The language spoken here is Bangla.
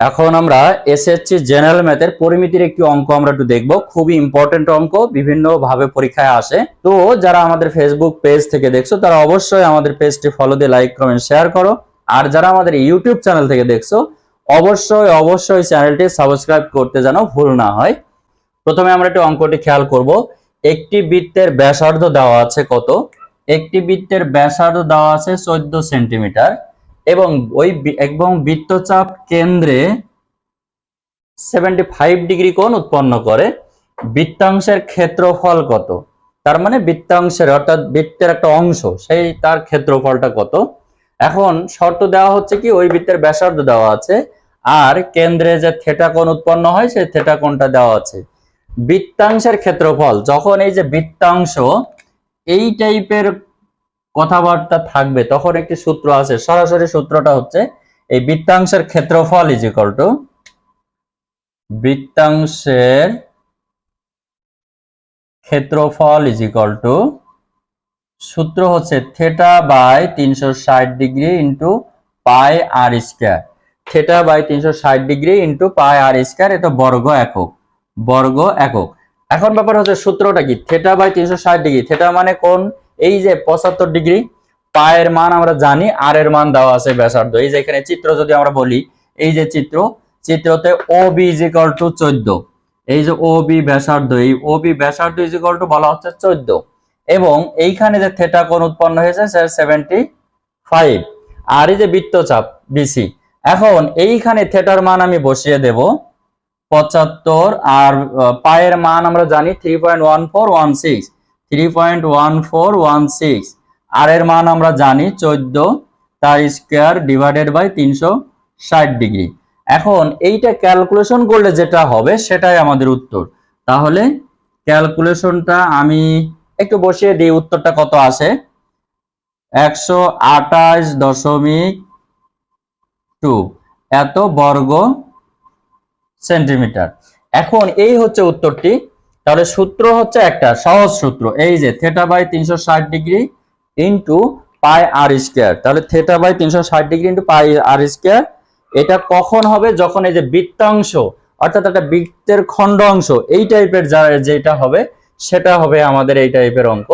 এখন আমরা এসএসসি জেনারেল ম্যাথের পরিমিতির একটি অঙ্ক আমরা একটু দেখব। খুবই ইম্পর্টেন্ট অঙ্ক বিভিন্ন ভাবে পরীক্ষায় আসে। তো যারা আমাদের ফেসবুক পেজ থেকে দেখছ, তারা অবশ্যই আমাদের পেজটি ফলো দিয়ে লাইক কমেন্ট শেয়ার করো। আর যারা আমাদের ইউটিউব চ্যানেল থেকে দেখছ, অবশ্যই অবশ্যই চ্যানেলটি সাবস্ক্রাইব করতে যেন ভুল না হয়। প্রথমে আমরা একটু অঙ্কটি খেয়াল করব। একটি বৃত্তের ব্যাসার্ধ দেওয়া আছে কত? একটি বৃত্তের ব্যাসার্ধ দেওয়া আছে চোদ্দ সেন্টিমিটার। এবং ওই এবং বৃত্তচাপ কেন্দ্রে সেভেন্টি ফাইভ ডিগ্রি কোণ উৎপন্ন করে, বৃত্তাংশের ক্ষেত্রফল কত? তার মানে বৃত্তাংশের, অর্থাৎ বৃত্তের একটা অংশ, সেই তার ক্ষেত্রফলটা কত? এখন শর্ত দেওয়া হচ্ছে কি, ওই বৃত্তের ব্যাসার্ধ দেওয়া আছে, আর কেন্দ্রে যে থেটা কোণ উৎপন্ন হয়, সেই থেটা কোণটা দেওয়া আছে। বৃত্তাংশের ক্ষেত্রফল, যখন এই যে বৃত্তাংশ, এই টাইপের কথাবার্তা থাকবে, তখন একটি সূত্র আছে। সরাসরি সূত্রটা হচ্ছে, এই বৃত্তাংশের ক্ষেত্রফল ইজ ইকাল টু বৃত্তাংশের ক্ষেত্রফল ইজ ইকাল টু সূত্র হচ্ছে থেটা বাই তিনশো ষাট degree into pi r square theta by তিনশো ষাট degree into pi r square এটা বর্গ একক বর্গ একক। এখন ব্যাপার হচ্ছে সূত্রটা কি? থেটা বাই তিনশো ষাট ডিগ্রি থেটা মানে কোন? এই যে পঁচাত্তর ডিগ্রি, পায়ের মান আমরা জানি আর এর মান দেওয়া আছে ব্যাসার্ধ। এই যে এখানে চিত্র যদি আমরা বলি, এই যে চিত্র, চিত্রতে O B is equal to চোদ্দ। এই যে ও বি ব্যাসার্ধ, এই ও বি ব্যাসার্ধ ইজ ইকাল টু বলা হচ্ছে চোদ্দ। এবং এইখানে যে থেটা কোণ উৎপন্ন হয়েছে সেভেন্টি ফাইভ আর এই যে বৃত্তচাপ বিসি এখন এইখানে থেটার মান আমি বসিয়ে দেব। পঁচাত্তর আর পায়ের মান আমরা জানি three point one four one six three point one four one six আর এর মান আমরা জানি চোদ্দ, তার স্কোয়ার ডিভাইডেড বাই তিনশো ষাট ডিগ্রি এখন এইটা ক্যালকুলেশন করলে যেটা হবে সেটাই আমাদের উত্তর। তাহলে ক্যালকুলেশনটা আমি একটু বসিয়ে দিই, উত্তরটা কত আসে? একশো আঠাশ দশমিক টু এত বর্গ সেন্টিমিটার। এখন এই হচ্ছে উত্তরটি। তাহলে সূত্র হচ্ছে একটা, সহজ সূত্র। এই যে থেটা বাই তিনশো ষাট degree into pi r square তাহলে থেটা বাই তিনশো ষাট degree into pi r square এটা কখন হবে? যখন এই যে বৃত্তাংশ, অর্থাৎ একটা বৃত্তের খণ্ড অংশ, এই টাইপের যা যেটা হবে, সেটা হবে আমাদের এই টাইপের অঙ্ক।